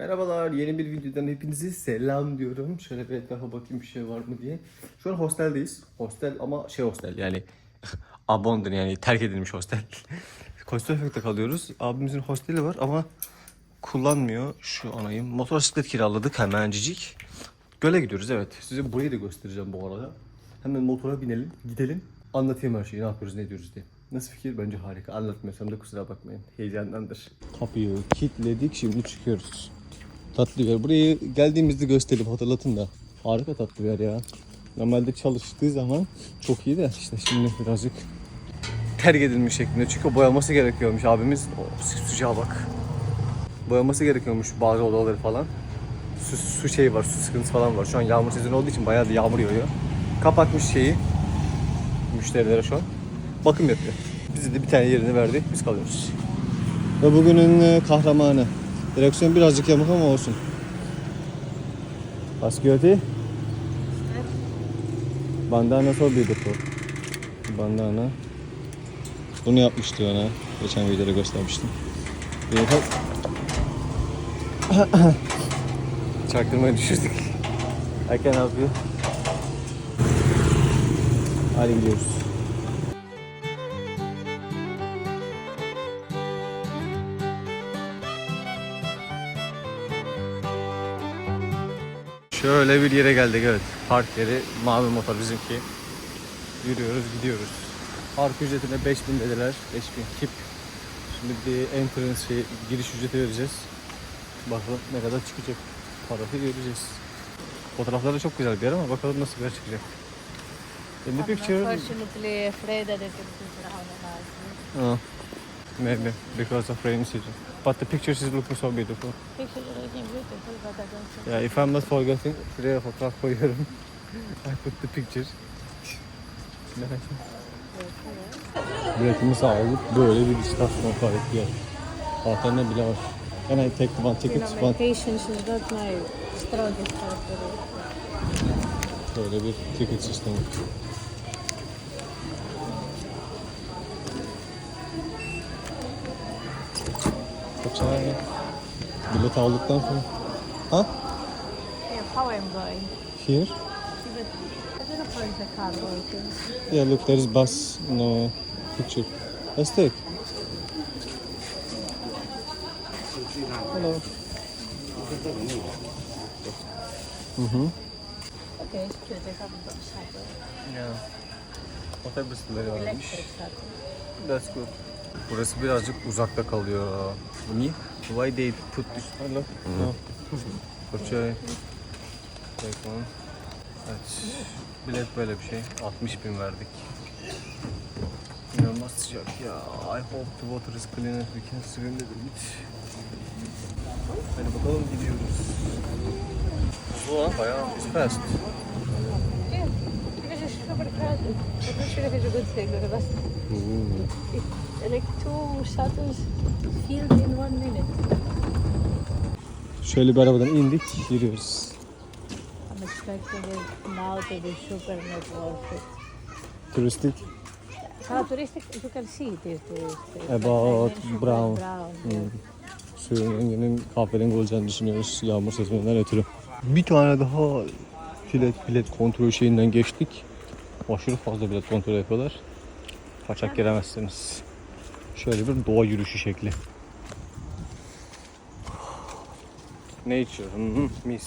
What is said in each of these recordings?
Merhabalar, yeni bir videodan hepinize selam diyorum. Şöyle bir etrafa bakayım bir şey var mı diye. Şu an hosteldeyiz. Hostel ama şey hostel yani abandon yani terk edilmiş hostel. Kostefek'te kalıyoruz. Abimizin hosteli var ama kullanmıyor. Şu anayım. Motosiklet kiraladık hemencik. Göle gidiyoruz evet. Size burayı da göstereceğim bu arada. Hemen motora binelim, gidelim. Anlatayım her şeyi, ne yapıyoruz, ne ediyoruz diye. Nasıl fikir? Bence harika. Anlatmıyorsam da kusura bakmayın. Heyecandandır. Kapıyı kilitledik, şimdi çıkıyoruz. Tatlı bir yer. Burayı geldiğimizde göstereyim, hatırlatın da. Harika tatlı bir yer ya. Normalde çalıştığı zaman çok iyi de işte şimdi birazcık terk edilmiş şeklinde. Çünkü boyaması gerekiyormuş abimiz. O sıcağa bak. Boyaması gerekiyormuş bazı odaları falan. Su, su şeyi var, su sıkıntısı falan var. Şu an yağmur sezonu olduğu için bayağı da yağmur yağıyor. Kapatmış şeyi müşterilere şu an. Bakım yapıyor. Bize de bir tane yerini verdi. Biz kalıyoruz. Ve bugünün e, kahramanı. Direksiyon birazcık yamuk ama olsun. Asgiyoti. Bandana so beautiful. Bandana. Bunu yapmıştı ona. Geçen videoda göstermiştim. Beautiful. Çaktırmayı düşürdük. I can help you. Hadi gidiyoruz. Şöyle bir yere geldik evet. Park yeri mavi motor bizimki. Yürüyoruz gidiyoruz. Park ücretine 5000 dediler. 5000 kip. Şimdi bir entrance şey, giriş ücreti vereceğiz. Bakalım ne kadar çıkacak. Parası göreceğiz. Fotoğrafları çok güzel bir yer ama bakalım nasıl bir yer çıkacak. In the picture, Unfortunately, afraid that maybe because of rainy season. But the pictures is looking so beautiful. Pictures are looking beautiful, but I don't think. Yeah, if I'm not forgetting, şuraya fotoğraf koyuyorum. I put the picture. Biletimi sağlayıp böyle bir istasyon kayıt yer. Altında bile var. Can I take the one ticket? You know, One. my patience is not my strongest part. Böyle bir ticket sistemi. Ay? Bilet aldıktan sonra. Ha? Yeah, how I'm going? Here? Yeah, look, there is bus no picture. Let's take. Hello. Mm-hmm. Okay, Yeah. Otobüsleri varmış. That's good. Burası birazcık uzakta kalıyor. Niye? Why they put this? Hello. No. Koçay. Telefon. Evet. Bilet böyle bir şey. 60 bin verdik. İnanılmaz sıcak ya. I hope the water is clean and we can swim a bit. Hadi bakalım gidiyoruz. Bu an bayağı it's fast. Super crowded. I'm not sure if it's a good thing, but it was it, like two shuttles filled in one minute. Şöyle bir arabadan indik, yürüyoruz. I'm expecting it now to be super not worth it. Turistik. How touristic you can see it is touristic. About brown. brown. yeah. Suyun renginin kahverengi olacağını düşünüyoruz yağmur sezonundan ötürü. Bir tane daha bilet bilet kontrol şeyinden geçtik. Aşırı fazla bilet kontrol yapıyorlar. Kaçak giremezsiniz. Şöyle bir doğa yürüyüşü şekli. Nature, hı hı, mis.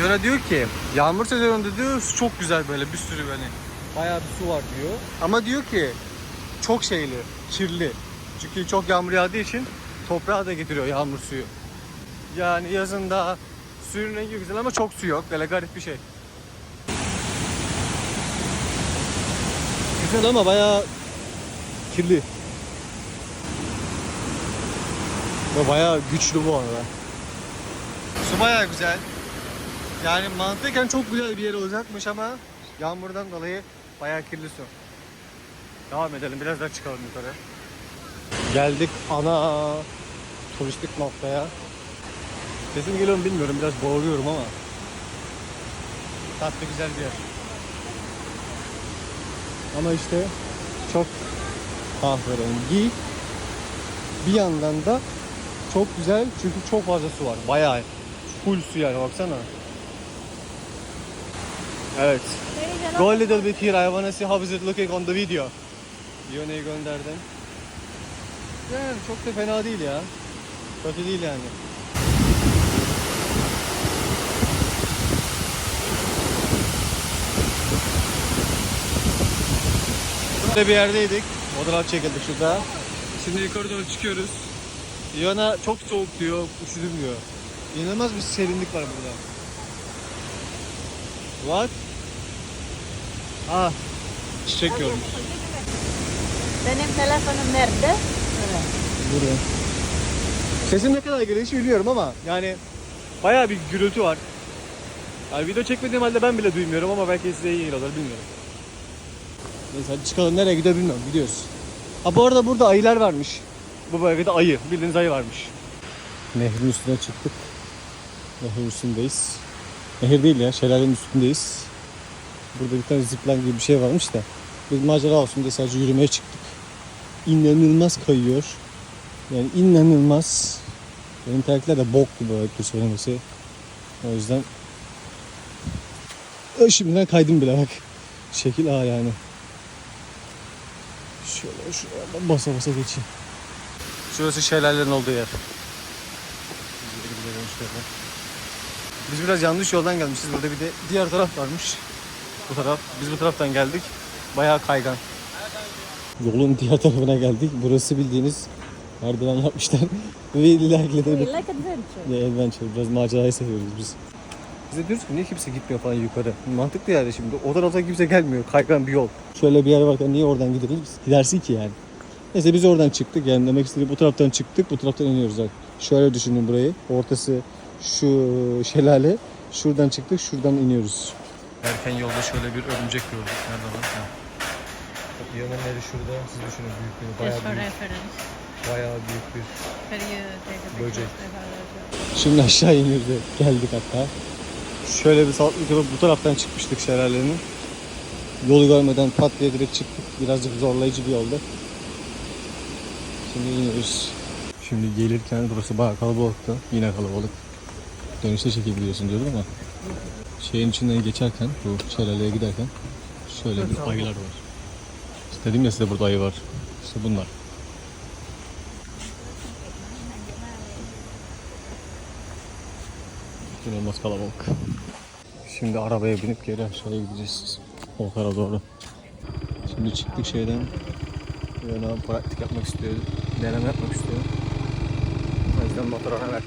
Yona diyor ki yağmur sezonunda diyor su çok güzel böyle bir sürü böyle bayağı bir su var diyor. Ama diyor ki çok şeyli, kirli. Çünkü çok yağmur yağdığı için toprağa da getiriyor yağmur suyu. Yani yazında suyun rengi güzel ama çok su yok. Böyle garip bir şey. Güzel ama bayağı kirli. Ve bayağı güçlü bu arada. Su bayağı güzel. Yani mantıken çok güzel bir yer olacakmış ama yağmurdan dolayı bayağı kirli su. Devam edelim biraz daha çıkalım yukarı. Geldik ana turistik noktaya. Sesim geliyor mu bilmiyorum biraz boğuluyorum ama. Tatlı güzel bir yer. Ama işte çok kahverengi Bir yandan da çok güzel çünkü çok fazla su var. Bayağı full su yani baksana. Evet. Go a little bit here. I wanna see how is it looking on the video. Iona'yı gönderdim. Yani çok da fena değil ya. Kötü değil yani. Burada bir yerdeydik. Fotoğraf çekildik şurada. Şimdi yukarı doğru çıkıyoruz. Iona çok soğuk diyor, üşüdüm diyor. İnanılmaz bir serinlik var burada. What? Ah, çiçek görmüş. Benim telefonum nerede? Buraya. Sesim ne kadar geliyor hiç bilmiyorum ama yani bayağı bir gürültü var. Yani video çekmediğim halde ben bile duymuyorum ama belki size iyi geliyorlar bilmiyorum. Neyse çıkalım nereye gidiyor bilmiyorum gidiyoruz. Ha bu arada burada ayılar varmış. Bu bölgede ayı bildiğiniz ayı varmış. Nehrin üstüne çıktık. Nehrin üstündeyiz. Nehir değil ya şelalenin üstündeyiz. Burada bir tane zipline gibi bir şey varmış da. Biz macera olsun diye sadece yürümeye çıktık. İnanılmaz kayıyor. Yani inanılmaz. Benim terkler de bok gibi ayıptır söylemesi. O yüzden şimdiden kaydım bile bak. Şekil A yani. Şöyle şuraya basa basa geçeyim. Şurası şelalelerin olduğu yer. Biz biraz yanlış yoldan gelmişiz. Burada bir de diğer taraf varmış. Bu taraf. Biz bu taraftan geldik. Bayağı kaygan. Yolun diğer tarafına geldik. Burası bildiğiniz merdiven yapmışlar. Ve ileride de We bir like adventure. ne adventure. Biraz macerayı seviyoruz biz. Biz de diyoruz ki niye kimse gitmiyor falan yukarı. Mantıklı yani şimdi. O tarafta kimse gelmiyor. Kaygan bir yol. Şöyle bir yer varken niye oradan gidelim? Gidersin ki yani. Neyse biz oradan çıktık. Yani demek istediğim bu taraftan çıktık. Bu taraftan iniyoruz zaten. Şöyle düşünün burayı. Ortası şu şelale. Şuradan çıktık. Şuradan iniyoruz. Erken yolda şöyle bir örümcek gördük. Nerede var? Ha. Yanın yeri şurada. Siz düşünün büyüklüğünü. Bayağı büyük. Bayağı büyük bir Böcek. Şimdi aşağı inirdi. Geldik hatta. Şöyle bir saltlık yapıp bu taraftan çıkmıştık şelalenin. Yolu görmeden pat diye direkt çıktık. Birazcık zorlayıcı bir yolda. Şimdi iniyoruz. Şimdi gelirken burası bayağı kalabalıktı. Yine kalabalık. Dönüşte çekebiliyorsun diyordum ama. Şeyin içinden geçerken, bu şelaleye giderken şöyle bir ayılar var. İşte dedim ya size burada ayı var. İşte bunlar. İnanılmaz kalabalık. Şimdi arabaya binip geri aşağıya gideceğiz. Oltara doğru. Şimdi çıktık şeyden. Yana pratik yapmak istiyor. Deneme yapmak istiyor. O yüzden motora hemen.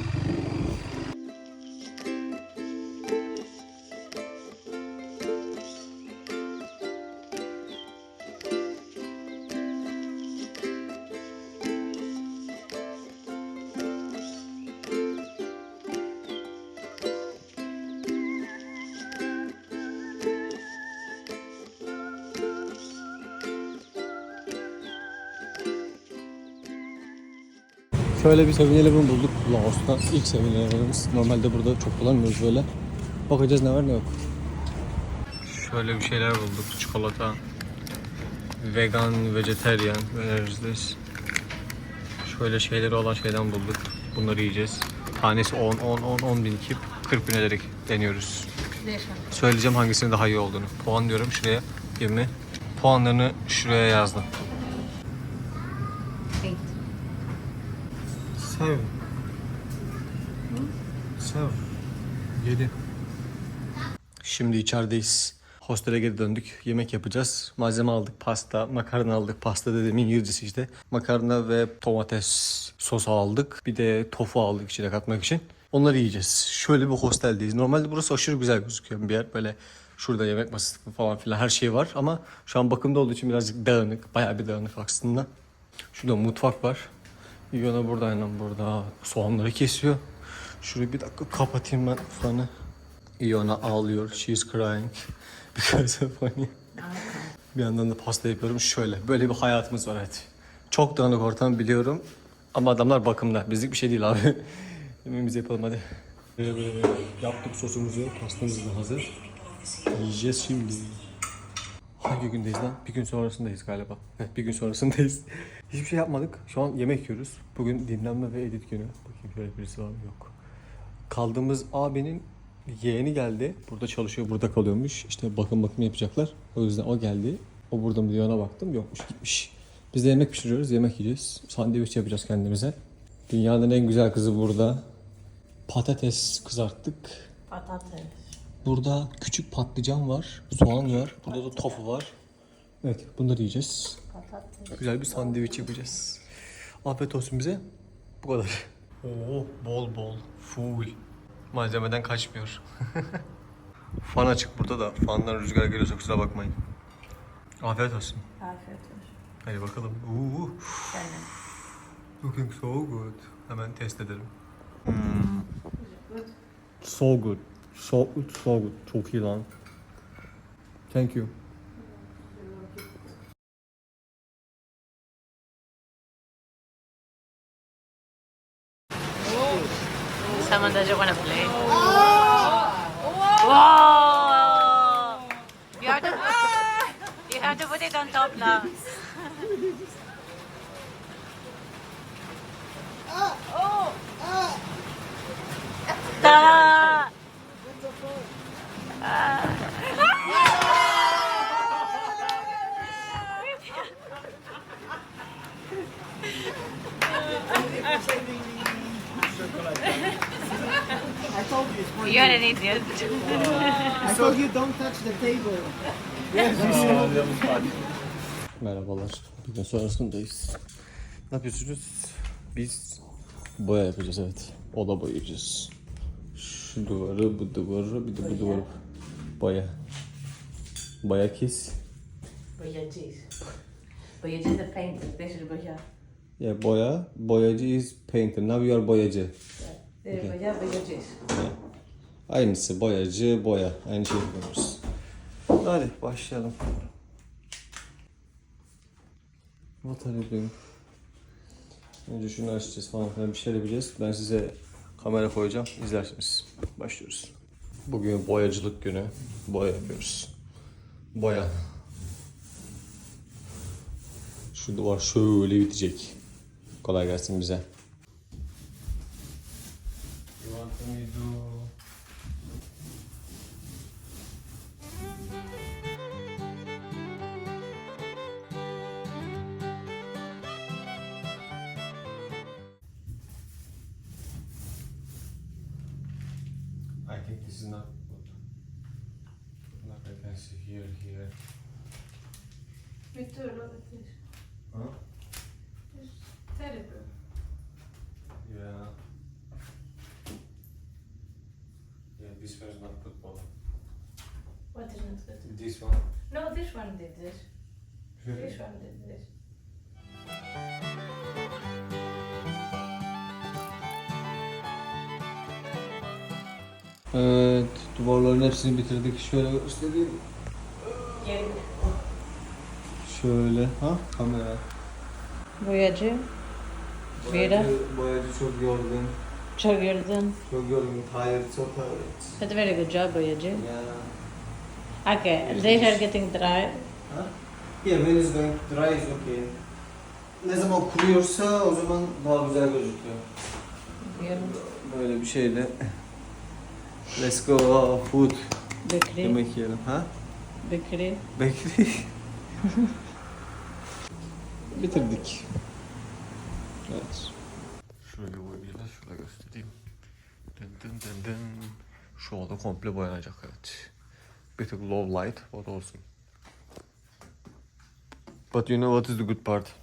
Şöyle bir 7-Eleven bulduk Laos'ta. İlk 7-Eleven'ımız. Normalde burada çok bulamıyoruz böyle. Bakacağız ne var ne yok. Şöyle bir şeyler bulduk. Çikolata. Vegan, vegetarian öneririz. Şöyle şeyleri olan şeyden bulduk. Bunları yiyeceğiz. Tanesi 10, 10, 10, 10 bin kip 40 bin ederek deniyoruz. Söyleyeceğim hangisinin daha iyi olduğunu. Puan diyorum şuraya 20. Puanlarını şuraya yazdım. Seven. Seven. Yedi. Şimdi içerideyiz. Hostele geri döndük. Yemek yapacağız. Malzeme aldık. Pasta, makarna aldık. Pasta dedim İngilizcesi işte. Makarna ve domates sosu aldık. Bir de tofu aldık içine katmak için. Onları yiyeceğiz. Şöyle bir hosteldeyiz. Normalde burası aşırı güzel gözüküyor bir yer. Böyle şurada yemek masası falan filan her şey var. Ama şu an bakımda olduğu için birazcık dağınık. Bayağı bir dağınık aslında. Şurada mutfak var. Yona burada aynen burada soğanları kesiyor. Şurayı bir dakika kapatayım ben fanı. Iona ağlıyor. She's crying. Because of funny. Bir yandan da pasta yapıyorum. Şöyle. Böyle bir hayatımız var evet. Çok dağınık ortam biliyorum. Ama adamlar bakımda. Bizlik bir şey değil abi. Yemeğimizi yapalım hadi. Böyle böyle yaptık sosumuzu. Pastamız da hazır. Yiyeceğiz şimdi. Hangi gündeyiz lan? Bir gün sonrasındayız galiba. Evet bir gün sonrasındayız. Hiçbir şey yapmadık. Şu an yemek yiyoruz. Bugün dinlenme ve edit günü. Bakayım şöyle birisi var mı? Yok. Kaldığımız abinin yeğeni geldi. Burada çalışıyor, burada kalıyormuş. İşte bakım bakım yapacaklar. O yüzden o geldi. O burada mı diye ona baktım. Yokmuş gitmiş. Biz de yemek pişiriyoruz, yemek yiyeceğiz. Sandviç yapacağız kendimize. Dünyanın en güzel kızı burada. Patates kızarttık. Patates. Burada küçük patlıcan var, soğan var, burada da tofu var. Evet, bunları yiyeceğiz. Patates. Güzel bir sandviç yapacağız. Afiyet olsun bize. Bu kadar. Oo, bol bol, full. Malzemeden kaçmıyor. Fan açık burada da. Fandan rüzgar geliyorsa kusura bakmayın. Afiyet olsun. Afiyet olsun. Hadi bakalım. Oo, Yani. looking so good. Hemen test edelim. Good. So good. So good, so good. Çok iyi lan. Thank you. Someone doesn't want to play. Whoa! You have to, you have to put it on top now. Ta! You're an idiot. Told you don't touch the table. Merhabalar. Bir gün sonrasındayız. Ne yapıyorsunuz? Biz boya yapacağız evet. Oda boyayacağız. Şu duvarı, bu duvarı, bir de bu duvarı. Boya. Boya kes. Boyacıyız. Boyacı da painter. This is boya. Ya boya, boyacı is painter. Now you are boyacı. İs boya, boyacıyız. Aynısı boyacı, boya. Aynı şey yapıyoruz. Hadi başlayalım. You doing? Önce şunu açacağız falan filan bir şeyler yapacağız. Ben size kamera koyacağım. izlersiniz. Başlıyoruz. Bugün boyacılık günü. Boya yapıyoruz. Boya. Şu duvar şöyle bitecek. Kolay gelsin bize. You want me to think this is not good. Not I can see here, here. Too, look at this. Huh? It's terrible. Yeah. Yeah, this one's not good. What is not good? This one. No, this one did this. This one did this. Evet, duvarların hepsini bitirdik. Şöyle göstereyim. Şöyle, ha? Kamera. Boyacı. Vera. Boyacı, boyacı çok yorgun. Çok yorgun. Çok yorgun, tired, so tired. A very good job, Boyacı. Yeah. Okay, they are getting dry. Ha? Yeah, when it's going dry is okay. Ne zaman kuruyorsa o zaman daha güzel gözüküyor. Yeah. Böyle bir şeyle. Let's go food. Bakery. Yemek yiyelim. Ha? Bakery. Bekle. Bitirdik. Evet. Şöyle boyayacağız. Şöyle göstereyim. Dın dın dın dın. Şu oda komple boyanacak evet. Bir tık low light. O da olsun. But you know what is the good part?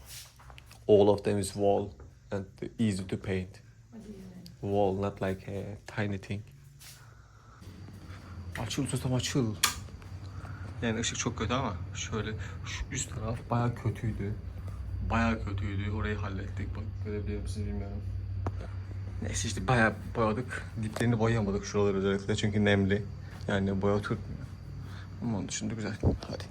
All of them is wall and easy to paint. Wall, not like a tiny thing. Açıl tutam açıl. Yani ışık çok kötü ama şöyle şu üst taraf baya kötüydü. Baya kötüydü. Orayı hallettik. Bak görebiliyor musunuz bilmiyorum. Neyse işte baya boyadık. Diplerini boyayamadık şuraları özellikle çünkü nemli. Yani boya tutmuyor. Ama onun dışında güzel. Hadi.